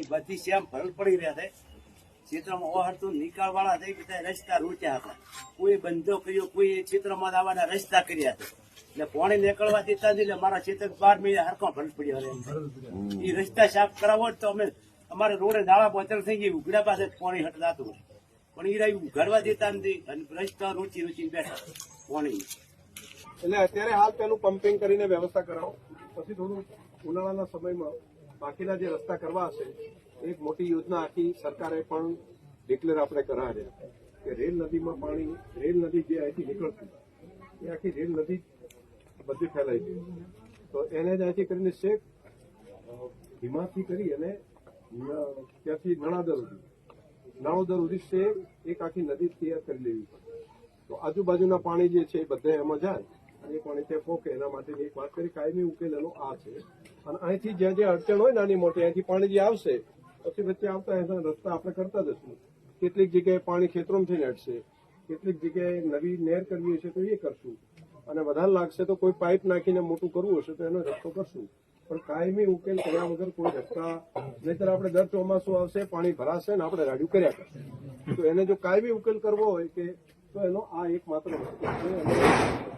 એ બધી શ્યામ ભરલ પડી રહ્યા છે. ક્ષેત્રમાં ઓહરતું નિકાલ વાળા થઈ બધા રસ્તા રૂચ્યા હતા. કોઈ બંધો કર્યો કોઈ ક્ષેત્રમાં આવવાના રસ્તા કર્યા હતા એટલે પાણી નીકળવા દેતા નથી એટલે મારા ક્ષેત્ર બાર મહિના હરખો ભરલ પડ્યો એ રસ્તા સાફ કરાવો જ તો અમે અમારે રોડે નાળા બોતલ થઈ ગઈ ઉઘડા પાસે પોણી પાણી હટદાતું પણ એ રહ્યું ઘરવા દેતા નથી અને રસ્તા રૂચી રૂચી બેઠા પોણી એટલે અત્યારે હાલ તેનું પમ્પિંગ કરીને વ્યવસ્થા કરાવો. પછી થોડું ઉનાળાના સમયમાં બાકીના જે રસ્તા કરવા હશે, એક મોટી યોજના આખી સરકારે પણ ડિક્લેર આપણે કરાવ્યા કે રેલ નદીમાં પાણી, રેલ નદી જે અહીંથી નીકળતી, એ આખી રેલ નદી બધી ફેલાઈ ગઈ. તો એને જ અહીંથી કરીને શેખ ધીમાથી કરી અને ત્યાંથી નણાદર સુધી નણોદર સુધી શેખ એક આખી નદી તૈયાર કરી લેવી તો આજુબાજુના પાણી જે છે એ બધા એમાં જાય અને એ પાણી ત્યાં પોકે, એના માટેની એક વાત કરી, કાયમી ઉકેલ આ છે. અને અહીંથી જ્યાં જે અડચણ હોય નાની મોટી, અહીંથી પાણી જે આવશે, પછી વચ્ચે આવતા એના રસ્તા આપણે કરતા જશું. કેટલીક જગ્યાએ પાણી ખેતરોમાં થઈને કેટલીક જગ્યાએ નવી નહેર કરવી હશે તો એ કરશું. અને વધારે લાગશે તો કોઈ પાઇપ નાખીને મોટું કરવું હશે તો એનો રસ્તો કરશું. પણ કાયમી ઉકેલ કર્યા વગર કોઈ રસ્તા, નહીતર આપણે દર ચોમાસું આવશે, પાણી ભરાશે ને આપણે રાડ્યું કર્યા કરશે. તો એને જો કાયમી ઉકેલ કરવો હોય કે, તો એનો આ એક માત્ર રસ્તો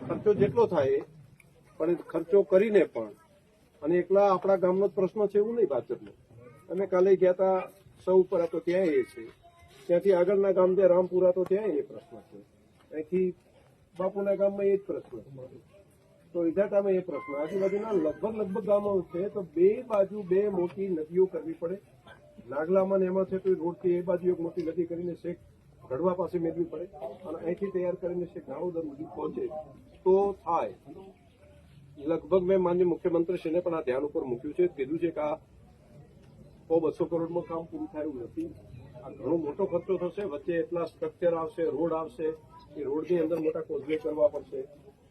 ખર્ચો જેટલો થાય પણ ખર્ચો કરીને પણ અને એકલા આપણા ગામનો જ પ્રશ્ન છે એવું નહીં ભાજપનો. અમે કાલે ગયા હતા સૌ ઉપર તો ત્યાં એ છે. ત્યાંથી આગળના ગામ જે રામપુરા, તો ત્યાં એ પ્રશ્ન છે. અહીંથી બાપુના ગામમાં એ જ પ્રશ્ન છે. તો ઇજાટામાં એ પ્રશ્ન. આજુબાજુના લગભગ લગભગ ગામો છે, તો બે બાજુ બે મોટી નદીઓ કરવી પડે. નાગલામાં ને એમાં છે, તો રોડથી એ બાજુ એક મોટી નદી કરીને શેખ ઘડવા પાસે મેળવી પડે. અને અહીંથી તૈયાર કરીને શેખ નાળોદર સુધી પહોંચે. તો થાય. લગભગ મેં માન્ય મુખ્યમંત્રીશ્રીને પણ આ ધ્યાન ઉપર મૂક્યું છે. કીધું છે કે આ સો બસો કરોડમાં કામ પૂરું થયું નથી. આ ઘણો મોટો ખર્ચો થશે. વચ્ચે એટલા સ્ટ્રક્ચર આવશે, રોડ આવશે. એ રોડની અંદર મોટા કોઝવે કરવા પડશે.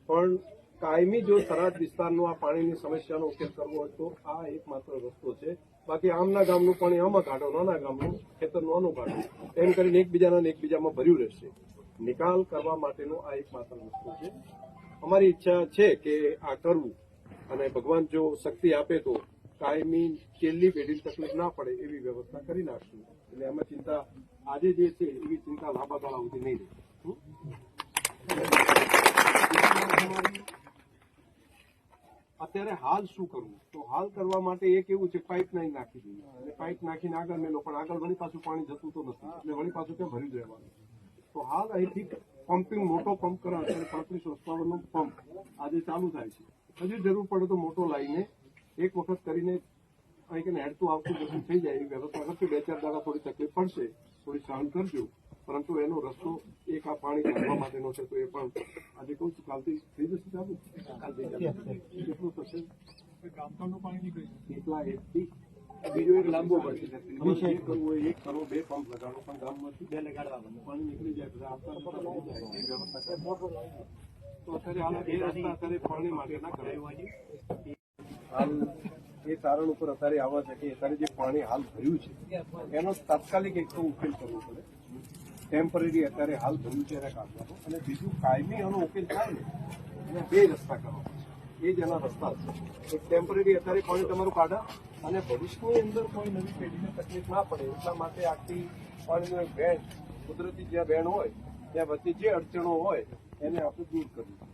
પણ કાયમી જો સરહદ વિસ્તારનો આ પાણીની સમસ્યાનો ઉકેલ કરવો હોય તો આ એકમાત્ર રસ્તો છે. બાકી આમના ગામનું પાણી આમાં કાઢો, નાના ગામનું, ખેતરનું આનું કાઢો. એમ કરીને એકબીજાના એકબીજામાં ભર્યું રહેશે. નિકાલ કરવા માટેનો આ એકમાત્ર રસ્તો છે. અમારી ઈચ્છા છે કે આ કરવું અને ભગવાન જો શક્તિ આપે તો કાયમી છેલ્લી પેઢી તકલીફ ના પડે એવી વ્યવસ્થા કરી નાખશું. એટલે એમાં ચિંતા આજે જે છે એવી ચિંતા લાંબા ગાળા સુધી નહીં અત્યારે હાલ શું કરવું? તો હાલ કરવા માટે એક એવું છે પાઇપ લાઈન નાખી દઈએ. અને પાઇપ નાખીને આગળ મેલો પણ આગળ વળી પાછું પાણી જતું તો નથી. એટલે વળી પાછું ત્યાં ભરી દેવાનું તો હાલ અહીંથી પમ્પિંગ મોટો પંપ કરાવે અત્યારે પાંત્રીસ હોર્સપાવરનો પંપ આજે ચાલુ થાય છે. હજુ જરૂર પડે તો મોટો લાવીને એક વખત કરીને અહીં કે હેડતું આવતું બધું થઈ જાય એવી વ્યવસ્થા. કરશે બે ચાર દાડા થોડી તકલીફ પડશે થોડી સહન કરજો. પરંતુ એનો રસ્તો એક આ પાણી કાઢવા માટેનો છે તો એ પણ આજે કહું છું કાલથી થઈ જશે ચાલુ? કેટલું થશે? એટલા એકથી બીજો એક લાંબો પડશે જે કરવું હોય એક કરો બે પંપ લગાડો પણ ગામમાંથી બે લગાડવા પાણી નીકળી જાય બધા આવતા તો અત્યારે હાલ એ રસ્તા અત્યારે પાણી માટે ના કરાય. હાલ એ તારણ ઉપર અત્યારે આવવા છે કે અત્યારે જે પાણી હાલ ભર્યું છે એનો તાત્કાલિક એક તો ઉકેલ કરવો પડે. ટેમ્પરરી અત્યારે હાલ ભર્યું છે એને કાઢવાનો. અને બીજું કાયમી એનો ઉકેલ થાય ને બે રસ્તા કરવા એ જ એના રસ્તા છે. એક ટેમ્પરરી અત્યારે પાણી તમારું કાઢા. અને ભવિષ્યની અંદર કોઈ નવી પેઢીને તકલીફ ના પડે એટલા માટે આખી પાણીનું બેન કુદરતી જ્યાં બેન હોય, ત્યાં વચ્ચે જે અડચણો હોય, એને આપણે દૂર કરવી.